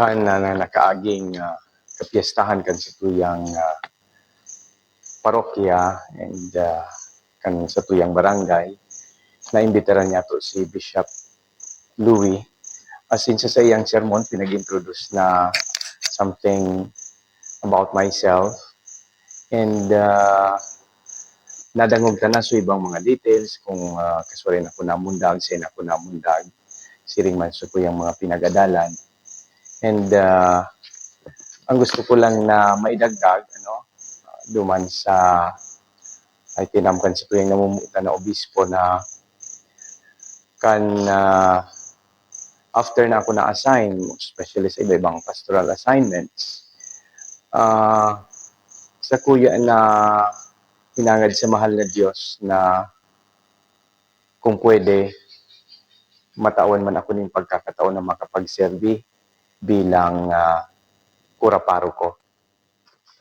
kan na, na nakaaging uh, kapiestahan kan sa tuyang ah, parokya and ah, kan sa tuyang barangay. Naimbitaran niya to si Bishop Louis. Asin sa sa iyang sermon pinag-introduce na something about myself. And uh, nadangog ka na sa ibang mga details kung uh, kaswari na ako namundag, sin ako namundag, siring man sa kuyang mga pinagadalan. And uh, ang gusto ko lang na maidagdag, ano, uh, duman sa ay tinamkan sa kuyang namumuta na obispo na kan uh, after na ako na-assign, especially sa iba-ibang pastoral assignments, uh, sa kuya na hinangad sa mahal na Diyos na kung pwede, matawan man ako ng pagkakataon na makapagserbi bilang uh, kuraparo ko.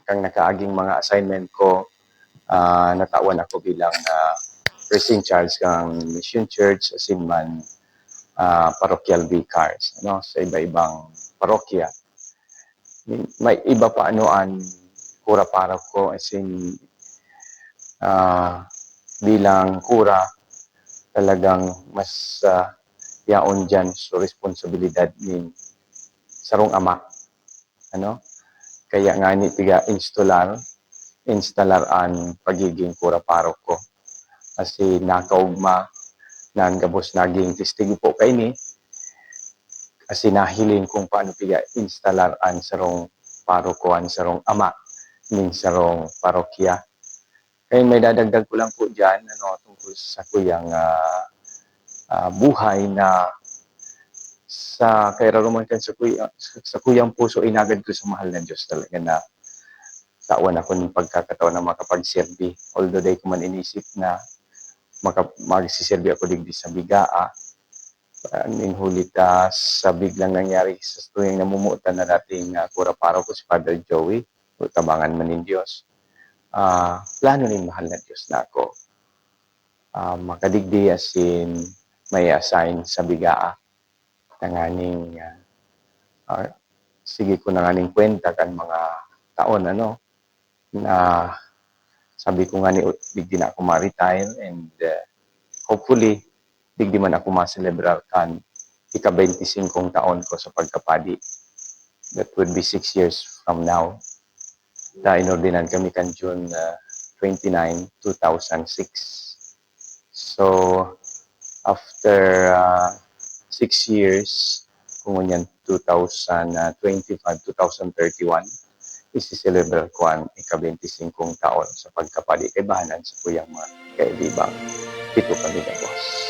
Kang nakaaging mga assignment ko, uh, natawan ako bilang uh, first in charge ng Mission Church, asin man uh, parochial vicars ano, sa iba-ibang parokya. May iba pa anoan kuraparo ko, as in ah, bilang kura, talagang mas uh, yaon dyan sa responsibilidad ni sarong ama. Ano? Kaya nga ni tiga instalar, instalar ang pagiging kura parok ko. Kasi nakaugma ng gabos naging testigo po kay ni kasi nahiling kung paano tiga instalar ang sarong parokoan sarong ama ning sarong parokya kaya may dadagdag ko lang po dyan, ano, tungkol sa kuyang ah, ah, buhay na sa kay Raroman kan sa, kuya, sa kuyang puso inagad ko sa mahal na Diyos talaga na tawan ako ng pagkakataon na makapagserbi. Although day ko man inisip na maka, magsiserbi ako digdi sa bigaa. Aning hulit ah, sa biglang nangyari sa tuyang namumutan na dating uh, kura paro ko si Father Joey, tabangan man ng Diyos ah plano ni mahal na Diyos na ako. Ah, makadigdi asin may assign sa bigaa nanganing ah, ah, sige ko nanganing kwenta kan mga taon ano na sabi ko nga ni digdi na ako ma-retire and uh, hopefully digdi man ako ma-celebrar kan ika 25 taon ko sa pagkapadi that would be 6 years from now na inordinan kami kan June uh, 29, 2006. So, after uh, six years, kung yan 2025, 2031, isi-celebrate ko ang ika-25 taon sa pagkapali kay sa kuyang mga kaibibang. Ito kami na boss.